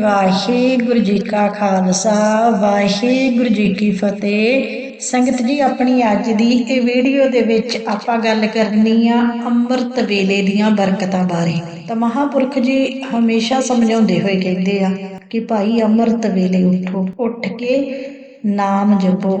ਵਾਹਿਗੁਰੂ ਜੀ ਕਾ ਖਾਲਸਾ, ਵਾਹਿਗੁਰੂ ਜੀ ਕੀ ਫਤਿਹ। ਸੰਗਤ ਜੀ, ਆਪਣੀ ਅੱਜ ਦੀ ਇਹ ਵੀਡੀਓ ਦੇ ਵਿੱਚ ਆਪਾਂ ਗੱਲ ਕਰਨੀ ਆ ਅੰਮ੍ਰਿਤ ਵੇਲੇ ਦੀਆਂ ਬਰਕਤਾਂ ਬਾਰੇ। ਤਾਂ ਮਹਾਪੁਰਖ ਜੀ ਹਮੇਸ਼ਾ ਸਮਝਾਉਂਦੇ ਹੋਏ ਕਹਿੰਦੇ ਆ ਕਿ ਭਾਈ ਅੰਮ੍ਰਿਤ ਵੇਲੇ ਉਠੋ, ਉੱਠ ਕੇ ਨਾਮ ਜਪੋ,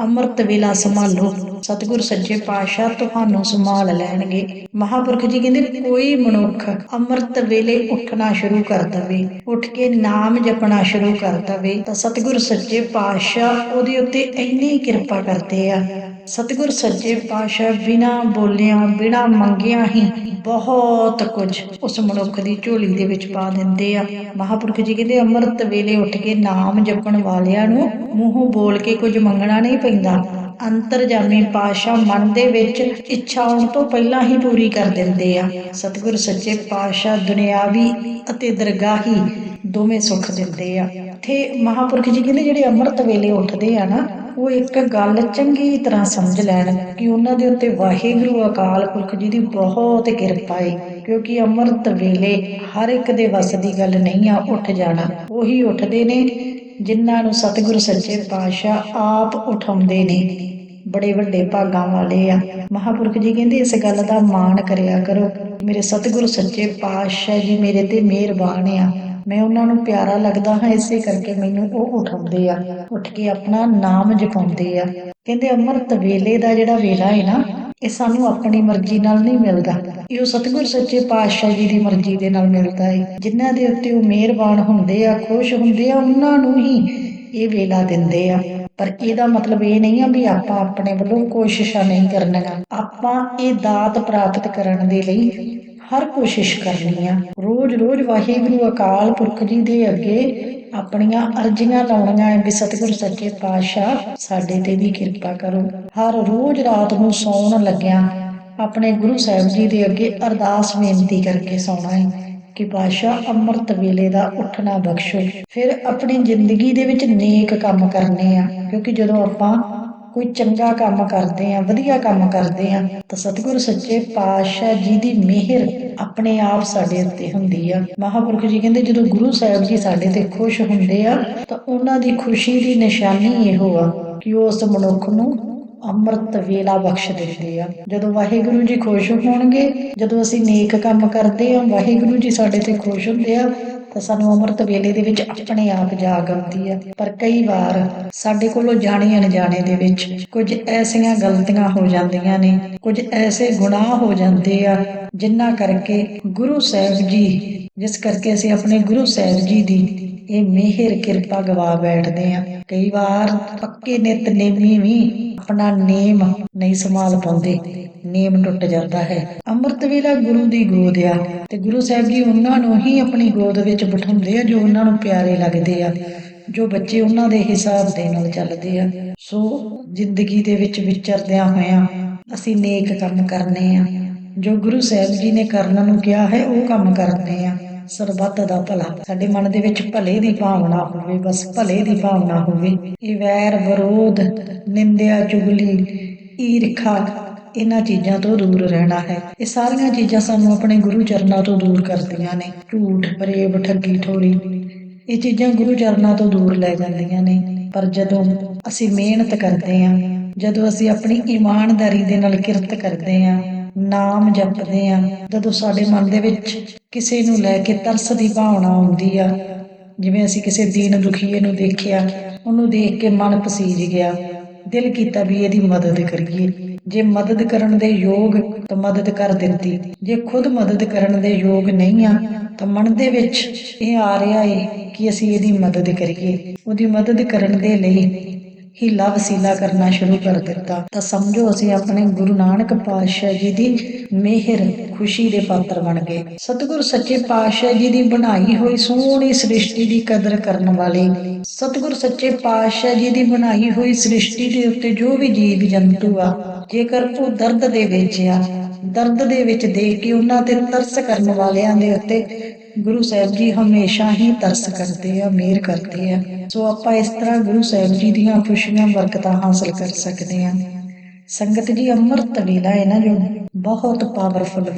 ਅੰਮ੍ਰਿਤ ਵੇਲਾ ਸੰਭਾਲੋ। ਸਤਿਗੁਰ ਸੱਚੇ ਪਾਤਸ਼ਾਹ ਤੁਹਾਨੂੰ ਸੰਭਾਲ ਲੈਣਗੇ। ਮਹਾਪੁਰਖ ਜੀ ਕਹਿੰਦੇ, ਕੋਈ ਮਨੁੱਖ ਅੰਮ੍ਰਿਤ ਵੇਲੇ ਉੱਠਣਾ ਸ਼ੁਰੂ ਕਰ ਦਵੇ, ਉੱਠ ਕੇ ਨਾਮ ਜਪਣਾ ਸ਼ੁਰੂ ਕਰ ਦਵੇ, ਤਾਂ ਸਤਿਗੁਰ ਸੱਚੇ ਪਾਤਸ਼ਾਹ ਉਹਦੇ ਉੱਤੇ ਇੰਨੀ ਕਿਰਪਾ ਕਰਦੇ ਆ। ਸਤਿਗੁਰ ਸੱਚੇ ਪਾਤਸ਼ਾਹ ਬਿਨਾ ਬੋਲਿਆਂ, ਬਿਨਾ ਮੰਗਿਆਂ ਹੀ ਬਹੁਤ ਕੁਝ ਉਸ ਮਨੁੱਖ ਦੀ ਝੋਲੀ ਦੇ ਵਿੱਚ ਪਾ ਦਿੰਦੇ ਆ। ਮਹਾਪੁਰਖ ਜੀ ਕਹਿੰਦੇ, ਅੰਮ੍ਰਿਤ ਵੇਲੇ ਉੱਠ ਕੇ ਨਾਮ ਜਪਣ ਵਾਲਿਆਂ ਨੂੰ ਮੂੰਹੋਂ ਬੋਲ ਕੇ ਕੁਝ ਮੰਗਣਾ ਨਹੀਂ ਪੈਂਦਾ। ਅੰਤਰਜਾਮੀ ਪਾਸ਼ਾ ਮਨ ਦੇ ਵਿੱਚ ਇੱਛਾ ਆਉਣ ਤੋਂ ਪਹਿਲਾਂ ਹੀ ਪੂਰੀ ਕਰ ਦਿੰਦੇ ਆ। ਸਤਿਗੁਰ ਸੱਚੇ ਪਾਸ਼ਾ ਦੁਨਿਆਵੀ ਅਤੇ ਦਰਗਾਹੀ ਦੋਵੇਂ ਸੁੱਖ ਦਿੰਦੇ ਆ। ਤੇ ਮਹਾਪੁਰਖ ਜੀ ਕਹਿੰਦੇ ਜਿਹੜੇ ਅੰਮ੍ਰਿਤ ਵੇਲੇ ਉੱਠਦੇ ਆ ਨਾ, ਉਹ ਇੱਕ ਗੱਲ ਚੰਗੀ ਤਰ੍ਹਾਂ ਸਮਝ ਲੈਣ ਕਿ ਉਹਨਾਂ ਦੇ ਉੱਤੇ ਵਾਹਿਗੁਰੂ ਅਕਾਲ ਪੁਰਖ ਜੀ ਦੀ ਬਹੁਤ ਕਿਰਪਾ ਹੈ ਕਿਉਂਕਿ ਅੰਮ੍ਰਿਤ ਵੇਲੇ ਹਰ ਇੱਕ ਦੇ ਵੱਸ ਦੀ ਗੱਲ ਨਹੀਂ ਆ, ਉੱਠ ਜਾਣਾ। ਉਹੀ ਉੱਠਦੇ ਨੇ ਜਿਨ੍ਹਾਂ ਨੂੰ ਸਤਿਗੁਰੂ ਸੱਚੇ ਪਾਤਸ਼ਾਹ ਆਪ ਉਠਾਉਂਦੇ ਨੇ। ਬੜੇ ਵੱਡੇ ਭਾਗਾਂ ਵਾਲੇ ਆ। ਮਹਾਪੁਰਖ ਜੀ ਕਹਿੰਦੇ, ਇਸ ਗੱਲ ਦਾ ਮਾਣ ਕਰਿਆ ਕਰੋ। ਮੇਰੇ ਸਤਿਗੁਰੂ ਸੱਚੇ ਪਾਤਸ਼ਾਹ ਜੀ ਮੇਰੇ ਤੇ ਮਿਹਰਬਾਨ ਆ। ਮੈਂ ਉਹਨਾਂ ਨੂੰ ਪਿਆਰਾ ਲੱਗਦਾ ਹਾਂ, ਇਸੇ ਕਰਕੇ ਮੈਨੂੰ ਉਹ ਉਠਾਉਂਦੇ ਆ। ਉੱਠ ਕੇ ਆਪਣਾ ਨਾਮ ਜਪਾਉਂਦੇ ਆ। ਕਹਿੰਦੇ, ਅੰਮ੍ਰਿਤ ਵੇਲੇ ਦਾ ਜਿਹੜਾ ਵੇਲਾ ਹੈ ਨਾ, ਇਹ ਸਾਨੂੰ ਆਪਣੀ ਮਰਜ਼ੀ ਨਾਲ ਨਹੀਂ ਮਿਲਦਾ। ਇਹ ਸਤਿਗੁਰ ਸੱਚੇ ਪਾਤਸ਼ਾਹ ਜੀ ਦੀ ਮਰਜ਼ੀ ਦੇ ਨਾਲ ਮਿਲਦਾ ਹੈ। ਜਿਨ੍ਹਾਂ ਦੇ ਉੱਤੇ ਉਹ ਮਿਹਰਬਾਨ ਹੁੰਦੇ ਆ, ਖੁਸ਼ ਹੁੰਦੇ ਆ, ਉਹਨਾਂ ਨੂੰ ਹੀ ਇਹ ਵੇਲਾ ਦਿੰਦੇ ਆ। ਪਰ ਇਹਦਾ ਮਤਲਬ ਇਹ ਨਹੀਂ ਆ ਵੀ ਆਪਾਂ ਆਪਣੇ ਵੱਲੋਂ ਕੋਸ਼ਿਸ਼ਾਂ ਨਹੀਂ ਕਰਨੀਆਂ। ਆਪਾਂ ਇਹ ਦਾਤ ਪ੍ਰਾਪਤ ਕਰਨ ਦੇ ਲਈ ਹਰ ਕੋਸ਼ਿਸ਼ ਕਰਨੀ ਆ। ਰੋਜ਼-ਰੋਜ਼ ਵਾਹਿਗੁਰੂ ਅਕਾਲ ਪੁਰਖ ਜੀ ਦੇ ਅੱਗੇ ਆਪਣੀਆਂ ਅਰਜ਼ੀਆਂ ਲਾਉਣੀਆਂ ਹੈ ਵੀ ਸਤਿਗੁਰ ਸੱਚੇ ਪਾਤਸ਼ਾਹ, ਸਾਡੇ ਤੇ ਵੀ ਕਿਰਪਾ ਕਰੋ। ਹਰ ਰੋਜ਼ ਰਾਤ ਨੂੰ ਸੌਣ ਲੱਗਿਆਂ ਆਪਣੇ ਗੁਰੂ ਸਾਹਿਬ ਜੀ ਦੇ ਅੱਗੇ ਅਰਦਾਸ ਬੇਨਤੀ ਕਰਕੇ ਸੌਣਾ ਹੈ ਕਿ ਪਾਸ਼ਾ ਅੰਮ੍ਰਿਤ ਵੇਲੇ ਦਾ ਉੱਠਣਾ ਬਖਸ਼ੋ। ਫਿਰ ਆਪਣੀ ਜ਼ਿੰਦਗੀ ਦੇ ਵਿੱਚ ਨੇਕ ਕੰਮ ਕਰਨੇ ਆ, ਕਿਉਂਕਿ ਜਦੋਂ ਆਪਾਂ ਕੋਈ ਚੰਗਾ ਕੰਮ ਕਰਦੇ ਆ, ਵਧੀਆ ਕੰਮ ਕਰਦੇ ਆ, ਤਾਂ ਸਤਿਗੁਰ ਸੱਚੇ ਪਾਤਸ਼ਾਹ ਜੀ ਦੀ ਮਿਹਰ ਆਪਣੇ ਆਪ ਸਾਡੇ ਉੱਤੇ ਹੁੰਦੀ ਆ। ਮਹਾਪੁਰਖ ਜੀ ਕਹਿੰਦੇ, ਜਦੋਂ ਗੁਰੂ ਸਾਹਿਬ ਜੀ ਸਾਡੇ ਤੇ ਖੁਸ਼ ਹੁੰਦੇ ਆ, ਤਾਂ ਉਹਨਾਂ ਦੀ ਖੁਸ਼ੀ ਦੀ ਨਿਸ਼ਾਨੀ ਇਹੋ ਆ ਕਿ ਉਸ ਮਨੁੱਖ ਨੂੰ ਅੰਮ੍ਰਿਤ ਵੇਲਾ ਬਖਸ਼ ਦਿੰਦੇ ਆ। ਜਦੋਂ ਵਾਹਿਗੁਰੂ ਜੀ ਖੁਸ਼ ਹੋਣਗੇ, ਜਦੋਂ ਅਸੀਂ ਨੇਕ ਕੰਮ ਕਰਦੇ ਆ, ਵਾਹਿਗੁਰੂ ਜੀ ਸਾਡੇ ਤੇ ਖੁਸ਼ ਹੁੰਦੇ ਆ, ਤਾਂ ਸਾਨੂੰ ਅੰਮ੍ਰਿਤ ਵੇਲੇ ਦੇ ਵਿੱਚ ਆਪਣੇ ਆਪ ਜਾਗ ਆਉਂਦੀ ਆ। ਪਰ ਕਈ ਵਾਰ ਸਾਡੇ ਕੋਲੋਂ ਜਾਣੇ ਅਣਜਾਣੇ ਦੇ ਵਿੱਚ ਕੁਝ ਐਸੀਆਂ ਗਲਤੀਆਂ ਹੋ ਜਾਂਦੀਆਂ ਨੇ, ਕੁਝ ਐਸੇ ਗੁਨਾਹ ਹੋ ਜਾਂਦੇ ਆ ਜਿਨ੍ਹਾਂ ਕਰਕੇ ਗੁਰੂ ਸਾਹਿਬ ਜੀ, ਜਿਸ ਕਰਕੇ ਅਸੀਂ ਆਪਣੇ ਗੁਰੂ ਸਾਹਿਬ ਜੀ ਦੀ ਇਹ ਮਿਹਰ, ਕਿਰਪਾ ਗਵਾ ਬੈਠਦੇ ਆ ਕਈ ਵਾਰ ਪੱਕੇ ਨਿਤਨੇਮੀ ਵੀ ਆਪਣਾ ਨੇਮ ਨਹੀਂ ਸੰਭਾਲ ਪਾਉਂਦੇ। ਨੇਮ ਟੁੱਟ ਜਾਂਦਾ ਹੈ। ਅੰਮ੍ਰਿਤ ਵੇਲਾ ਗੁਰੂ ਦੀ ਗੋਦ ਆ ਤੇ ਗੁਰੂ ਸਾਹਿਬ ਜੀ ਉਹਨਾਂ ਨੂੰ ਹੀ ਆਪਣੀ ਗੋਦ ਵਿੱਚ ਬਿਠਾਉਂਦੇ ਆ ਜੋ ਉਹਨਾਂ ਨੂੰ ਪਿਆਰੇ ਲੱਗਦੇ ਆ, ਜੋ ਬੱਚੇ ਉਹਨਾਂ ਦੇ ਹਿਸਾਬ ਦੇ ਨਾਲ ਚੱਲਦੇ ਆ। ਸੋ ਜ਼ਿੰਦਗੀ ਦੇ ਵਿੱਚ ਵਿਚਰਦਿਆਂ ਹੋਇਆਂ ਅਸੀਂ ਨੇਕ ਕੰਮ ਕਰਨੇ ਆ। ਜੋ ਗੁਰੂ ਸਾਹਿਬ ਜੀ ਨੇ ਕਰਨ ਨੂੰ ਕਿਹਾ ਹੈ, ਉਹ ਕੰਮ ਕਰਨੇ ਆ। ਸਰਬੱਤ ਦਾ ਭਲਾ। ਸਾਡੇ ਮਨ ਦੇ ਵਿੱਚ ਭਲੇ ਦੀ ਭਾਵਨਾ ਹੋਵੇ, ਬਸ ਭਲੇ ਦੀ ਭਾਵਨਾ ਹੋਵੇ। ਇਹ ਵੈਰ, ਵਿਰੋਧ, ਨਿੰਦਿਆ, ਚੁਗਲੀ, ਈਰਖਾ, ਇਹਨਾਂ ਚੀਜ਼ਾਂ ਤੋਂ ਦੂਰ ਰਹਿਣਾ ਹੈ। ਇਹ ਸਾਰੀਆਂ ਚੀਜ਼ਾਂ ਸਾਨੂੰ ਆਪਣੇ ਗੁਰੂ ਚਰਨਾਂ ਤੋਂ ਦੂਰ ਕਰਦੀਆਂ ਨੇ। ਝੂਠ ਫਰੇਬ ਠੱਗੀ, ਠੋਰੀ, ਇਹ ਚੀਜ਼ਾਂ ਗੁਰੂ ਚਰਨਾਂ ਤੋਂ ਦੂਰ ਲੈ ਜਾਂਦੀਆਂ ਨੇ। ਪਰ ਜਦੋਂ ਅਸੀਂ ਮਿਹਨਤ ਕਰਦੇ ਆਂ ਜਦੋਂ ਅਸੀਂ ਆਪਣੀ ਇਮਾਨਦਾਰੀ ਦੇ ਨਾਲ ਕਿਰਤ ਕਰਦੇ ਆਂ ਨਾਮ ਜਪਦੇ ਆਂ, ਜਦੋਂ ਸਾਡੇ ਮਨ ਦੇ ਵਿੱਚ ਕਿਸੇ ਨੂੰ ਲੈ ਕੇ ਤਰਸ ਦੀ ਭਾਵਨਾ ਆਉਂਦੀ ਆ, ਜਿਵੇਂ ਅਸੀਂ ਕਿਸੇ ਦੀਨ ਦੁਖੀਏ ਨੂੰ ਦੇਖਿਆ, ਉਹਨੂੰ ਦੇਖ ਕੇ ਮਨ ਪਸੀਜ ਗਿਆ। ਦਿਲ ਕੀਤਾ ਵੀ ਇਹਦੀ ਮਦਦ ਕਰੀਏ। ਜੇ ਮਦਦ ਕਰਨ ਦੇ ਯੋਗ ਤਾਂ ਮਦਦ ਕਰ ਦਿੱਤੀ। ਜੇ ਖੁਦ ਮਦਦ ਕਰਨ ਦੇ ਯੋਗ ਨਹੀਂ ਆ, ਤਾਂ ਮਨ ਦੇ ਵਿੱਚ ਇਹ ਆ ਰਿਹਾ ਏ ਕਿ ਅਸੀਂ ਇਹਦੀ ਮਦਦ ਕਰੀਏ। ਉਹਦੀ ਮਦਦ ਕਰਨ ਦੇ ਲਈ ਹੀਲਾ ਵਸੀਲਾ ਕਰਨਾ ਸ਼ੁਰੂ ਕਰ ਦਿੱਤਾ। ਤਾਂ ਸਮਝੋ ਅਸੀਂ ਆਪਣੇ ਗੁਰੂ ਨਾਨਕ ਪਾਤਸ਼ਾਹ ਜੀ ਦੀ ਮਿਹਰ, ਖੁਸ਼ੀ ਦੇ ਪਾਤਰ ਬਣ ਗਏ। ਸਤਿਗੁਰ ਸੱਚੇ ਪਾਤਸ਼ਾਹ ਜੀ ਦੀ ਬਣਾਈ ਹੋਈ ਸੋਹਣੀ ਸ੍ਰਿਸ਼ਟੀ ਦੀ ਕਦਰ ਕਰਨ ਵਾਲੇ, ਸਤਿਗੁਰ ਸੱਚੇ ਪਾਤਸ਼ਾਹ ਜੀ ਦੀ ਬਣਾਈ ਹੋਈ ਸ੍ਰਿਸ਼ਟੀ ਦੇ ਉੱਤੇ ਜੋ ਵੀ ਜੀਵ ਜੰਤੂ ਆ ਜੇਕਰ ਉਹ ਦਰਦ ਦੇ ਵਿੱਚ ਆ, ਦਰਦ ਦੇ ਵਿੱਚ ਦੇਖ ਕੇ ਉਹਨਾਂ ਤੇ ਤਰਸ ਕਰਨ ਵਾਲਿਆਂ ਦੇ ਉੱਤੇ ਗੁਰੂ ਸਾਹਿਬ ਜੀ ਹਮੇਸ਼ਾ ਹੀ ਤਰਸ ਕਰਦੇ ਆ, ਮਿਹਰ ਕਰਦੇ ਆ। ਸੋ ਆਪਾਂ ਇਸ ਤਰ੍ਹਾਂ ਗੁਰੂ ਸਾਹਿਬ ਜੀ ਦੀਆਂ ਖੁਸ਼ੀਆਂ, ਬਰਕਤਾਂ ਹਾਸਲ ਕਰ ਸਕਦੇ ਆ ਸੰਗਤ ਜੀ, ਅੰਮ੍ਰਿਤ ਵੇਲਾ ਹੈ ਨਾ ਜੋ ਬਹੁਤ ਪਾਵਰਫੁਲ